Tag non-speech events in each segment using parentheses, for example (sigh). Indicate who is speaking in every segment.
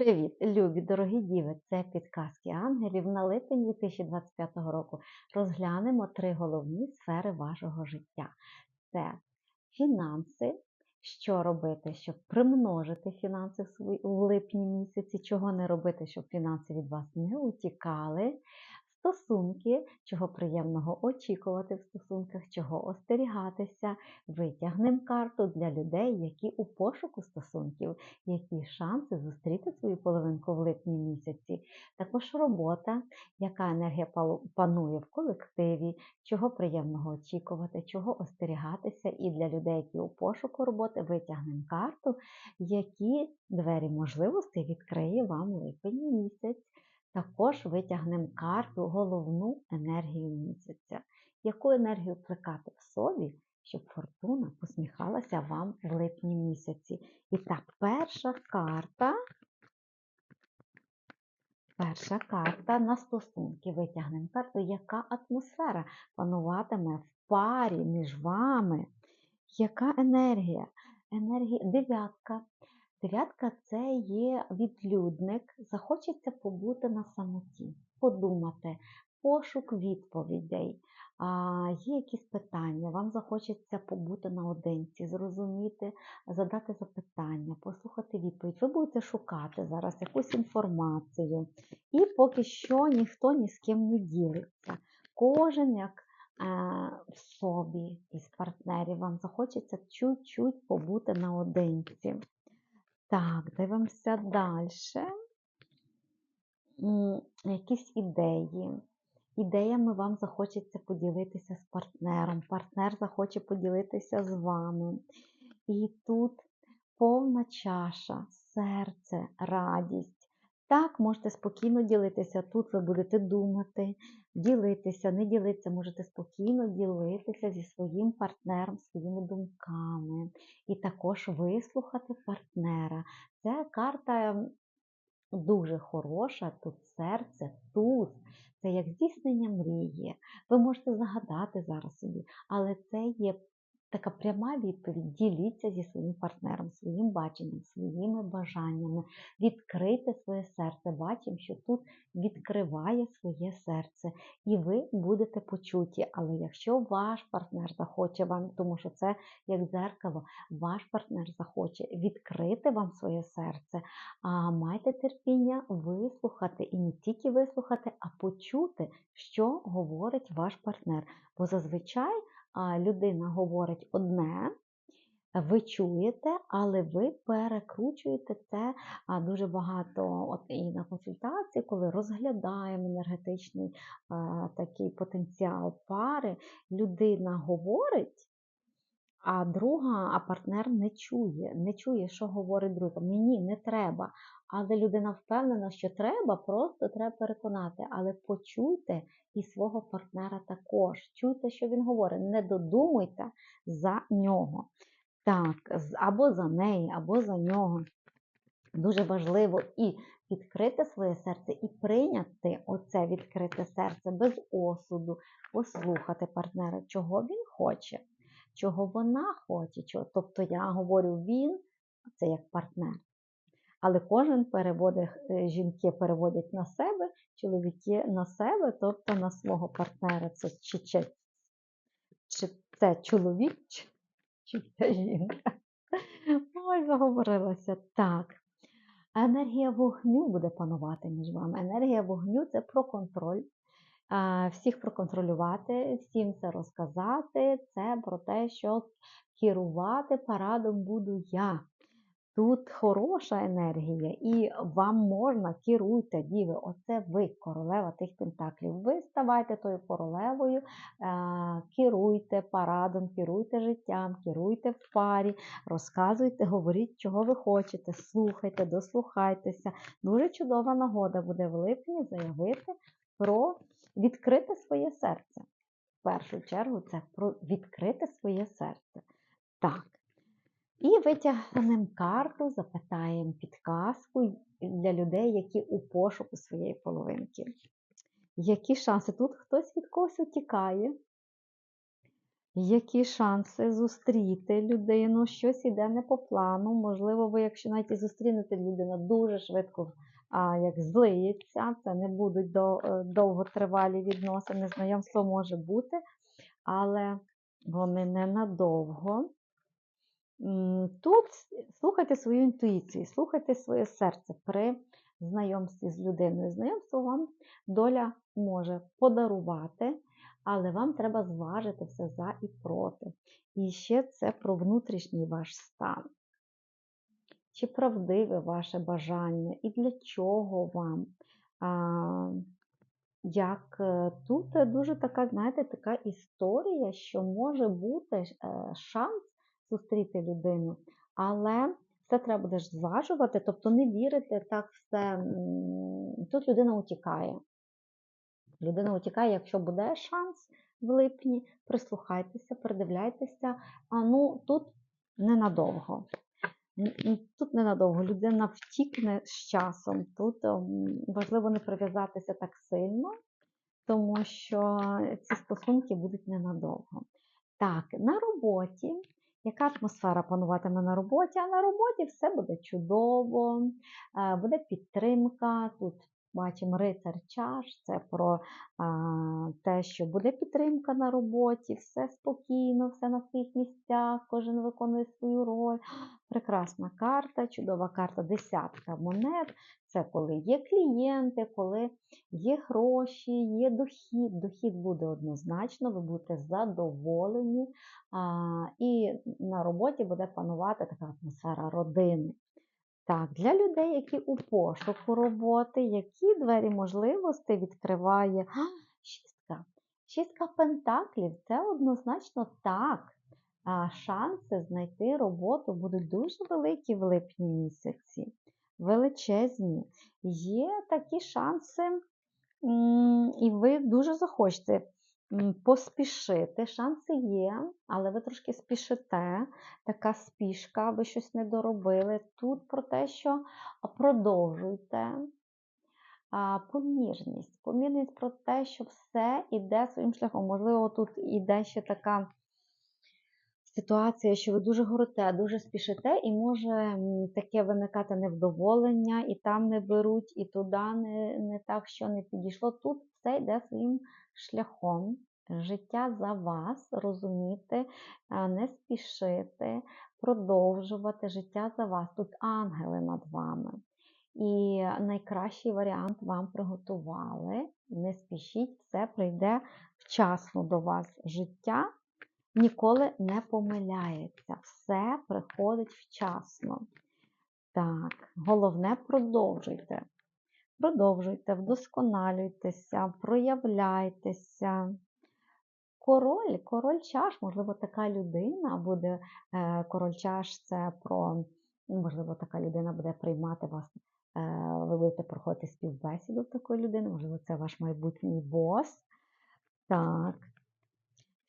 Speaker 1: Привіт, любі дорогі діви! Це підказки ангелів на липень 2025 року. Розглянемо три головні сфери вашого життя: це фінанси. Що робити, щоб примножити фінанси в липні місяці, чого не робити, щоб фінанси від вас не утікали. Стосунки, чого приємного очікувати в стосунках, чого остерігатися. Витягнемо карту для людей, які у пошуку стосунків, які шанси зустріти свою половинку в липні місяці. Також робота, яка енергія панує в колективі, чого приємного очікувати, чого остерігатися. І для людей, які у пошуку роботи, витягнемо карту, які двері можливостей відкриє вам липень місяць. Також витягнемо карту головну енергію місяця. Яку енергію плекати в собі, щоб фортуна посміхалася вам в липні місяці? І так, перша карта. Перша карта на стосунки. Витягнемо карту, яка атмосфера пануватиме в парі між вами. Яка енергія? Енергія дев'ятка. Дев'ятка це є відлюдник, захочеться побути на самоті, подумати, пошук відповідей. А, є якісь питання, вам захочеться побути наодинці, зрозуміти, задати запитання, послухати відповідь. Ви будете шукати зараз якусь інформацію. І поки що ніхто ні з ким не ділиться. Кожен як е, в собі із партнерів вам захочеться чуть-чуть побути наодинці. Так, дивимося далі. Якісь ідеї. Ідеями вам захочеться поділитися з партнером. Партнер захоче поділитися з вами. І тут повна чаша, серце, радість. Так, можете спокійно ділитися. Тут ви будете думати, ділитися, не ділитися, можете спокійно ділитися зі своїм партнером, своїми думками. І також вислухати партнера. Це карта дуже хороша, тут серце, туз. Це як здійснення мрії. Ви можете загадати зараз собі, але це є така пряма відповідь. Діліться зі своїм партнером, своїм баченням, своїми бажаннями. Відкрийте своє серце. Бачимо, що тут відкриває своє серце, і ви будете почуті. Але якщо ваш партнер захоче вам, тому що це як дзеркало, ваш партнер захоче відкрити вам своє серце, а майте терпіння вислухати і не тільки вислухати, а почути, що говорить ваш партнер. Бо зазвичай людина говорить одне. Ви чуєте, але ви перекручуєте це дуже багато от і на консультації, коли розглядаємо енергетичний а, такий потенціал пари, людина говорить, а друга, а партнер не чує, не чує, що говорить друга. Мені не треба. Але людина впевнена, що треба, просто треба переконати. Але почуйте і свого партнера також. Чуйте, що він говорить. Не додумуйте за нього. Так, або за неї, або за нього. Дуже важливо і відкрити своє серце, і прийняти оце відкрите серце без осуду, послухати партнера, чого він хоче, чого вона хоче. Тобто я говорю він, це як партнер. Але кожен переводить, е, жінки переводять на себе, чоловіки на себе, тобто на свого партнера. Це чи, чи, чи це чоловік, чи, це жінка. Ой, заговорилася. Так. Енергія вогню буде панувати між вами. Енергія вогню це про контроль. Всіх проконтролювати, всім це розказати. Це про те, що керувати парадом буду я. Тут хороша енергія, і вам можна керуйте, діви. Оце ви, королева тих пентаклів. Ви ставайте тою королевою, е, керуйте парадом, керуйте життям, керуйте в парі, розказуйте, говоріть, чого ви хочете, слухайте, дослухайтеся. Дуже чудова нагода буде в липні заявити про відкрити своє серце. В першу чергу це про відкрити своє серце. Так. І витягнемо карту, запитаємо підказку для людей, які у пошуку своєї половинки. Які шанси? Тут хтось від когось утікає. Які шанси зустріти людину? Щось іде не по плану. Можливо, ви, якщо навіть і зустрінете людину дуже швидко, а, як злиється, це не будуть до, е, довготривалі відносини. Знайомство може бути, але вони ненадовго. Тут слухайте свою інтуїцію, слухайте своє серце при знайомстві з людиною. Знайомство вам доля може подарувати, але вам треба зважити все за і проти. І ще це про внутрішній ваш стан. Чи правдиве ваше бажання і для чого вам? А, як е, тут дуже така, знаєте, така історія, що може бути е, шанс зустріти людину, але це треба буде ж зважувати, тобто не вірити так все. Тут людина утікає. Людина утікає, якщо буде шанс в липні, прислухайтеся, придивляйтеся. А ну тут ненадовго. Тут ненадовго людина втікне з часом. Тут ем, важливо не прив'язатися так сильно, тому що ці стосунки будуть ненадовго. Так, на роботі. Яка атмосфера пануватиме на роботі? А на роботі все буде чудово, е, буде підтримка. Тут бачимо рицар чаш, це про а, те, що буде підтримка на роботі, все спокійно, все на своїх місцях, кожен виконує свою роль. Прекрасна карта, чудова карта, десятка монет. Це коли є клієнти, коли є гроші, є дохід. Дохід буде однозначно, ви будете задоволені. А, і на роботі буде панувати така атмосфера родини. Так, для людей, які у пошуку роботи, які двері можливостей відкриває А, шістка. Шістка пентаклів це однозначно так. А, Шанси знайти роботу будуть дуже великі в липні місяці, величезні. Є такі шанси, і ви дуже захочете поспішити. Шанси є, але ви трошки спішите. Така спішка, ви щось не доробили. Тут про те, що продовжуйте. Помірність. Помірність про те, що все йде своїм шляхом. Можливо, тут іде ще така ситуація, що ви дуже горите, дуже спішите, і може таке виникати невдоволення, і там не беруть, і туди не, не так, що не підійшло. Тут все йде своїм шляхом. Життя за вас, розуміти, не спішити, продовжувати життя за вас. Тут ангели над вами. І найкращий варіант вам приготували. Не спішіть, все прийде вчасно до вас. Життя ніколи не помиляється. Все приходить вчасно. Так, головне продовжуйте. Продовжуйте, вдосконалюйтеся, проявляйтеся. Король, король чаш, можливо, така людина буде, е, король чаш це про, можливо, така людина буде приймати вас, е, ви будете проходити співбесіду такої людини, можливо, це ваш майбутній бос. Так.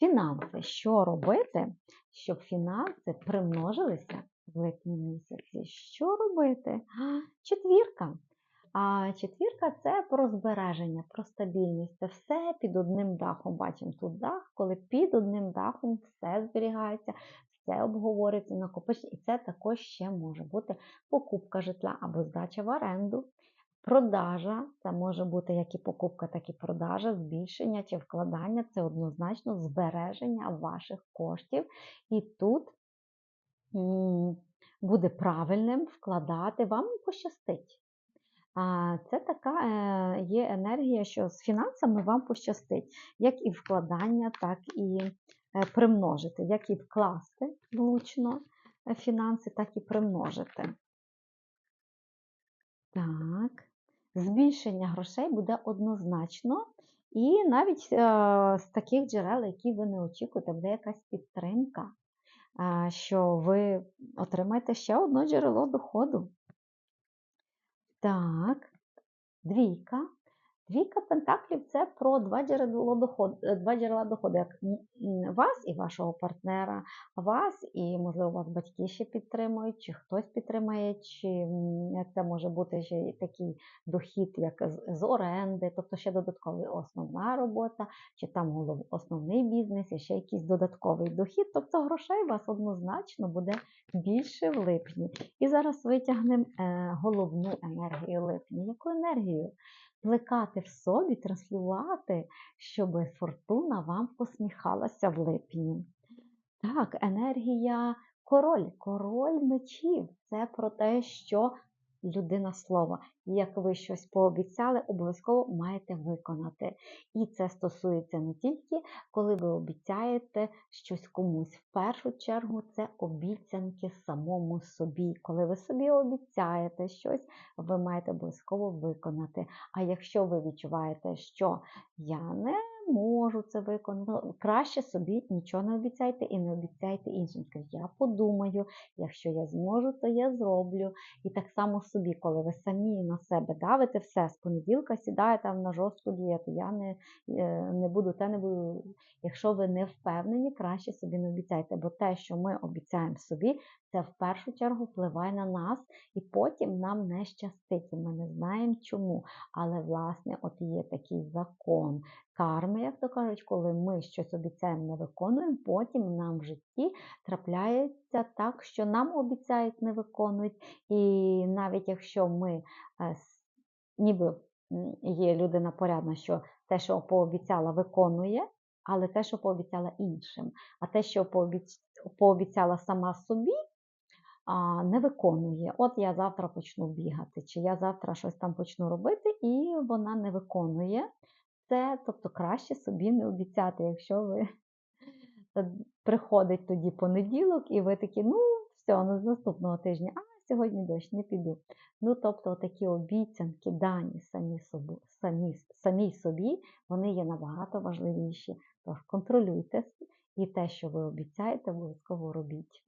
Speaker 1: Фінанси. Що робити, щоб фінанси примножилися в липні місяці? Що робити? Четвірка. А четвірка це про збереження, про стабільність. Це все під одним дахом. Бачимо тут дах, коли під одним дахом все зберігається, все обговорюється, накопичення. І це також ще може бути покупка житла або здача в оренду. Продажа, це може бути як і покупка, так і продажа, збільшення чи вкладання це однозначно збереження ваших коштів. І тут буде правильним вкладати, вам пощастить. Це така е, є енергія, що з фінансами вам пощастить, як і вкладання, так і е, примножити, як і вкласти влучно е, фінанси, так і примножити. Так, збільшення грошей буде однозначно. І навіть е, з таких джерел, які ви не очікуєте, буде якась підтримка, е, що ви отримаєте ще одне джерело доходу. Так, двійка. Двійка пентаклів це про два джерела доходу, два джерела доходу, як вас і вашого партнера, вас і, можливо, вас батьки ще підтримують, чи хтось підтримує, чи це може бути ще такий дохід, як з, оренди, тобто ще додатковий основна робота, чи там основний бізнес, і ще якийсь додатковий дохід. Тобто грошей у вас однозначно буде більше в липні. І зараз витягнемо е, головну енергію липня. Яку енергію? Плекати в собі, транслювати, щоб фортуна вам посміхалася в липні. Так, енергія король, король мечів. Це про те, що людина слова. Як ви щось пообіцяли, обов'язково маєте виконати. І це стосується не тільки, коли ви обіцяєте щось комусь. В першу чергу це обіцянки самому собі. Коли ви собі обіцяєте щось, ви маєте обов'язково виконати. А якщо ви відчуваєте, що я не можу це виконати, ну, краще собі нічого не обіцяйте і не обіцяйте іншим. Скажіть, я подумаю, якщо я зможу, то я зроблю. І так само собі, коли ви самі на себе давите все, з понеділка сідаєте на жорстку дієту, я не, е, не буду, те не буду. Якщо ви не впевнені, краще собі не обіцяйте, бо те, що ми обіцяємо собі, це в першу чергу впливає на нас, і потім нам не щастить, і ми не знаємо чому. Але, власне, от є такий закон карми, як то кажуть, коли ми щось обіцяємо, не виконуємо, потім нам в житті трапляється так, що нам обіцяють, не виконують. І навіть якщо ми е, ніби є людина порядна, що те, що пообіцяла, виконує, але те, що пообіцяла іншим, а те, що пообіцяла сама собі, не виконує. От я завтра почну бігати, чи я завтра щось там почну робити, і вона не виконує. Це, тобто, краще собі не обіцяти, якщо ви (laughs) приходить тоді понеділок, і ви такі, ну, все, ну, з наступного тижня, а сьогодні дощ, не піду. Ну, тобто, такі обіцянки, дані самі собі, самі, самій собі, вони є набагато важливіші. Тож контролюйте і те, що ви обіцяєте, обов'язково робіть.